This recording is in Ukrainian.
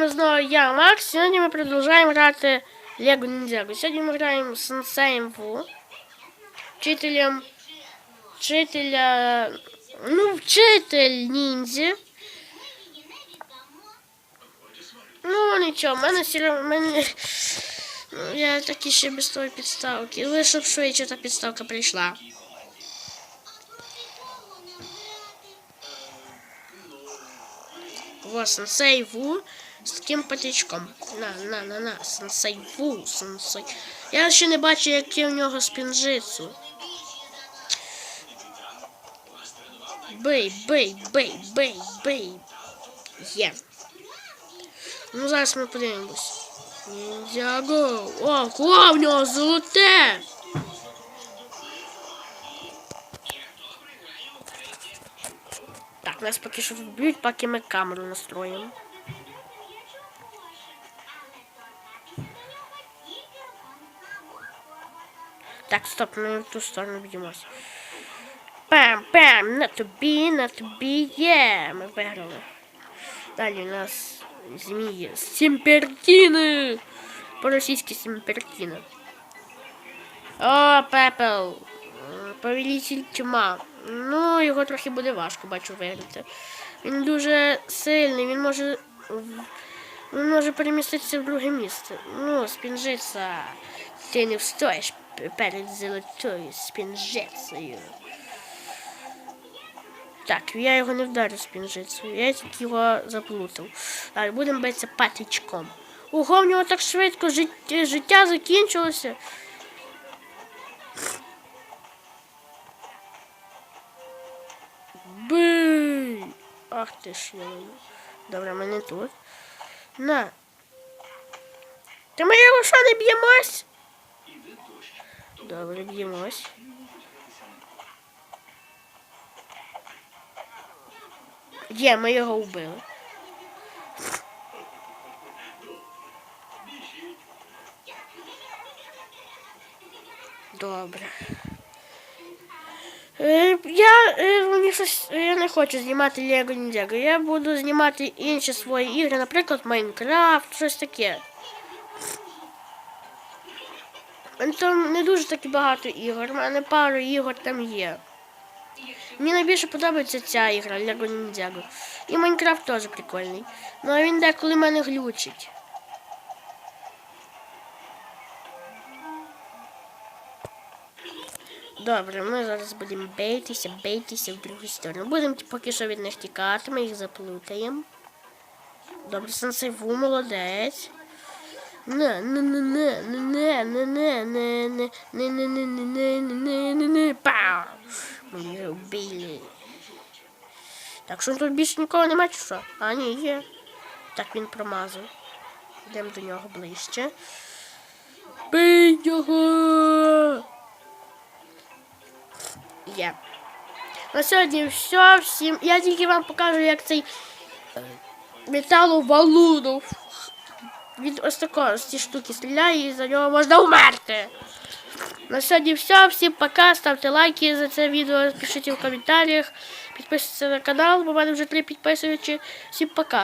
вами снова я, Макс. Сегодня мы продолжаем играть э, Лего Ниндзяго. Сегодня мы играем с Сенсеем Ву, учителем, учителя, ну, вчитель ниндзя. Ну, ничего, у мене сіра, мене... Я так ще без тої підставки. Лише б швидше та підставка прийшла. Вот, сенсей Ву з таким патичком. На, на, на, на, сенсей Ву, сенсей. Я ще не бачу, яке в нього спінжицу. Бей, бей, бей, бей, бей. Є. Ну, зараз ми подивимось. Ніндзяго. О, о, в нього золоте. Так, нас поки що вб'ють, поки ми камеру настроїмо. Так, стоп, ми в ту сторону б'ємось. Пам, пам, на тобі, на тобі, є. Ми виграли. Далі у нас змії. Сімпертіни. По-російськи сімпертіни. О, пепел. Повелитель тьма. Ну, його трохи буде важко, бачу, виграти. Він дуже сильний, він може. Він може переміститися в друге місце. Ну, спінжиця. Ти не встоїш перед золотою спінжицею. Так, я його не вдарю спінжицею, я тільки його заплутав. Так, будемо битися патичком. Ого, в нього так швидко життя, життя закінчилося. Бий! Ах ти ж я. Добре, мене тут. На. Та ми його що не б'ємось? Добре, б'ємось. Є, ми його вбили. Добре. Е, Я, е, мені щось, я не хочу знімати Lego Ninjago. Я буду знімати інші свої ігри, наприклад, Майнкрафт, щось таке. У мене Там не дуже таки багато ігор, у мене пару ігор там є. Мені найбільше подобається ця ігра Lego Ninjago. І Майнкрафт теж прикольний. Ну а він деколи мене глючить. Добре, ми зараз будемо бейтися, бейтися в другу сторону. Будемо поки що від них тікати, ми їх заплутаємо. Добре, сенсей Ву, молодець. Не, не, не, не, не, не, не, не, не, не, не, не, не, не, не, пау. Його вбили. Так що тут більше нікого немає чи що? А, ні, є. Так він промазав. Йдемо до нього ближче. Бий його! Є. На сьогодні все. Всім. Я тільки вам покажу, як цей е, від ось такого ці штуки стріляє і за нього можна вмерти. На сьогодні все. Всім пока. Ставте лайки за це відео, пишіть в коментарях, підписуйтесь на канал, бо в мене вже три підписувачі. Всім пока.